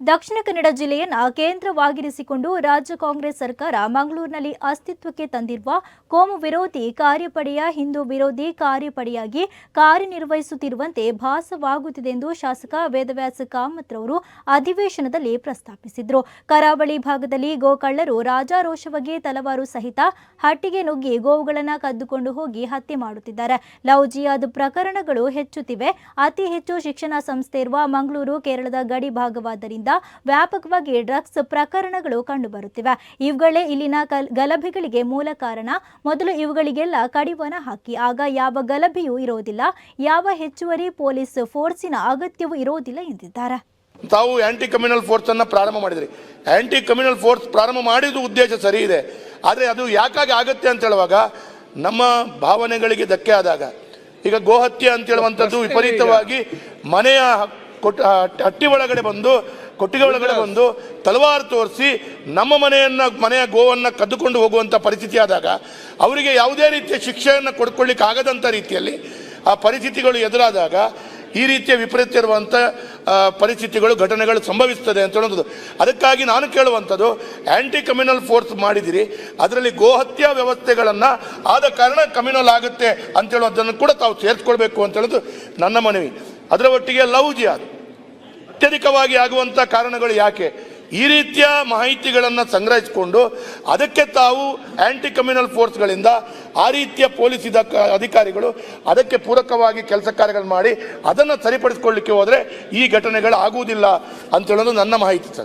ದಕ್ಷಿಣ ಕನ್ನಡ ಜಿಲ್ಲೆಯನ್ನು ಕೇಂದ್ರವಾಗಿರಿಸಿಕೊಂಡು ರಾಜ್ಯ ಕಾಂಗ್ರೆಸ್ ಸರ್ಕಾರ ಮಂಗಳೂರಿನಲ್ಲಿ ಅಸ್ತಿತ್ವಕ್ಕೆ ತಂದಿರುವ ಕೋಮು ವಿರೋಧಿ ಕಾರ್ಯಪಡೆಯ ಹಿಂದೂ ವಿರೋಧಿ ಕಾರ್ಯಪಡೆಯಾಗಿ ಕಾರ್ಯನಿರ್ವಹಿಸುತ್ತಿರುವಂತೆ ಭಾಸವಾಗುತ್ತಿದೆ ಎಂದು ಶಾಸಕ ವೇದವ್ಯಾಸ ಕಾಮತ್ರವರು ಅಧಿವೇಶನದಲ್ಲಿ ಪ್ರಸ್ತಾಪಿಸಿದರು. ಕರಾವಳಿ ಭಾಗದಲ್ಲಿ ಗೋಕಳ್ಳರು ರಾಜಾರೋಷವಾಗಿ ತಲವಾರು ಸಹಿತ ಹಟ್ಟಿಗೆ ನುಗ್ಗಿ ಗೋವುಗಳನ್ನು ಕದ್ದುಕೊಂಡು ಹೋಗಿ ಹತ್ಯೆ ಮಾಡುತ್ತಿದ್ದಾರೆ. ಲವ್ ಜಿಯಾದ್ ಪ್ರಕರಣಗಳು ಹೆಚ್ಚುತ್ತಿವೆ. ಅತಿ ಹೆಚ್ಚು ಶಿಕ್ಷಣ ಸಂಸ್ಥೆ ಇರುವ ಮಂಗಳೂರು, ಕೇರಳದ ಗಡಿ ಭಾಗವಾದ್ದರಿಂದ ವ್ಯಾಪಕವಾಗಿ ಡ್ರಗ್ಸ್ ಪ್ರಕರಣಗಳು ಕಂಡುಬರುತ್ತಿವೆ. ಇವುಗಳೇ ಇಲ್ಲಿನ ಕಲ್ ಗಲಭೆಗಳಿಗೆ ಮೂಲ ಕಾರಣ. ಮೊದಲು ಇವುಗಳಿಗೆಲ್ಲ ಕಡಿವಾಣ ಹಾಕಿ ಆಗ ಯಾವ ಗಲಭೆಯೂ ಇರೋದಿಲ್ಲ ಯಾವ ಹೆಚ್ಚುವರಿ ಪೊಲೀಸ್ ಫೋರ್ಸಿನ ಅಗತ್ಯವೂ ಇರೋದಿಲ್ಲ ಎಂದಿದ್ದಾರೆ. ತಾವು ಆಂಟಿ ಕಮ್ಯುನಲ್ ಫೋರ್ಸ್ ಅನ್ನ ಪ್ರಾರಂಭ ಮಾಡಿದ್ರಿ. ಆಂಟಿ ಕಮ್ಯುನಲ್ ಫೋರ್ಸ್ ಪ್ರಾರಂಭ ಮಾಡಿದ ಉದ್ದೇಶ ಸರಿ ಇದೆ. ಆದರೆ ಅದು ಯಾಕಾಗಿ ಆಗತ್ತೆ ಅಂತ ಹೇಳುವಾಗ ನಮ್ಮ ಭಾವನೆಗಳಿಗೆ ಧಕ್ಕೆ ಆದಾಗ. ಈಗ ಗೋಹತ್ಯೆ ಅಂತ ಹೇಳುವಂಥದ್ದು ವಿಪರೀತವಾಗಿ ಮನೆಯ ಕೊಟ್ಟ ಹಟ್ಟಿ ಒಳಗಡೆ ಬಂದು ಕೊಟ್ಟಿಗೆ ಒಳಗಡೆ ಬಂದು ತಲವಾರು ತೋರಿಸಿ ನಮ್ಮ ಮನೆಯನ್ನ ಮನೆಯ ಗೋವನ್ನು ಕದ್ದುಕೊಂಡು ಹೋಗುವಂಥ ಪರಿಸ್ಥಿತಿ ಆದಾಗ ಅವರಿಗೆ ಯಾವುದೇ ರೀತಿಯ ಶಿಕ್ಷೆಯನ್ನು ಕೊಡ್ಕೊಳ್ಳಿಕ್ಕೆ ಆಗದಂಥ ರೀತಿಯಲ್ಲಿ ಆ ಪರಿಸ್ಥಿತಿಗಳು ಎದುರಾದಾಗ ಈ ರೀತಿಯ ವಿಪರೀತ ಇರುವಂಥ ಪರಿಸ್ಥಿತಿಗಳು ಘಟನೆಗಳು ಸಂಭವಿಸ್ತದೆ ಅಂತ ಹೇಳೋದು. ಅದಕ್ಕಾಗಿ ನಾನು ಕೇಳುವಂಥದ್ದು ಆ್ಯಂಟಿ ಕಮ್ಯುನಲ್ ಫೋರ್ಸ್ ಮಾಡಿದಿರಿ. ಅದರಲ್ಲಿ ಗೋಹತ್ಯಾ ವ್ಯವಸ್ಥೆಗಳನ್ನು ಆದ ಕಾರಣ ಕಮ್ಯುನಲ್ ಆಗುತ್ತೆ ಅಂತ ಕೂಡ ತಾವು ಸೇರಿಸ್ಕೊಳ್ಬೇಕು ಅಂತ ಹೇಳೋದು ನನ್ನ ಮನವಿ. ಅದರ ಒಟ್ಟಿಗೆ ಲವ್ ಜಿಯಾದ್ ಅತ್ಯಧಿಕವಾಗಿ ಆಗುವಂಥ ಕಾರಣಗಳು ಯಾಕೆ? ಈ ರೀತಿಯ ಮಾಹಿತಿಗಳನ್ನು ಸಂಗ್ರಹಿಸಿಕೊಂಡು ಅದಕ್ಕೆ ತಾವು ಆ್ಯಂಟಿ ಕಮ್ಯುನಲ್ ಫೋರ್ಸ್ಗಳಿಂದ ಆ ರೀತಿಯ ಪೊಲೀಸ್ ಇದ ಅಧಿಕಾರಿಗಳು ಅದಕ್ಕೆ ಪೂರಕವಾಗಿ ಕೆಲಸ ಕಾರ್ಯಗಳು ಮಾಡಿ ಅದನ್ನು ಸರಿಪಡಿಸ್ಕೊಳ್ಳಿಕ್ಕೆ ಹೋದರೆ ಈ ಘಟನೆಗಳು ಆಗುವುದಿಲ್ಲ ಅಂತ ಹೇಳೋದು ನನ್ನ ಮಾಹಿತಿ ಸರ್.